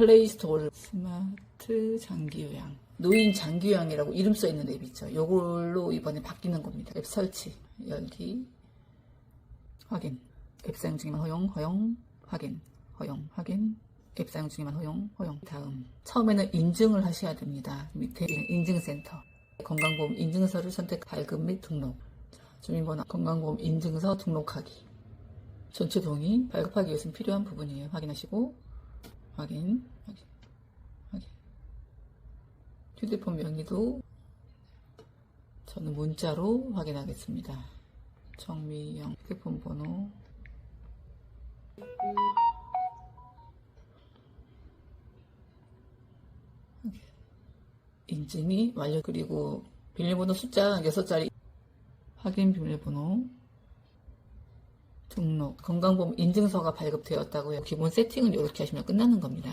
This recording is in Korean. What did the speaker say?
플레이스토어를 스마트 장기요양 노인 장기요양이라고 이름 써 있는 앱 있죠. 요걸로 이번에 바뀌는 겁니다. 앱 설치 열기 확인 앱 사용 중에만 허용 허용 확인 허용 확인 앱 사용 중에만 허용 허용 다음 처음에는 인증을 하셔야 됩니다. 밑에 인증센터 건강보험 인증서를 선택 발급 및 등록 주민번호 건강보험 인증서 등록하기 전체 동의 발급하기 위해서는 필요한 부분이에요. 확인하시고 확인 확인 확인. 휴대폰 명의도 저는 문자로 확인하겠습니다. 정미영 휴대폰 번호. 인증이 완료. 그리고 비밀번호 숫자 6자리. 확인 비밀번호 등록 건강보험 인증서가 발급되었다고요. 기본 세팅은 이렇게 하시면 끝나는 겁니다.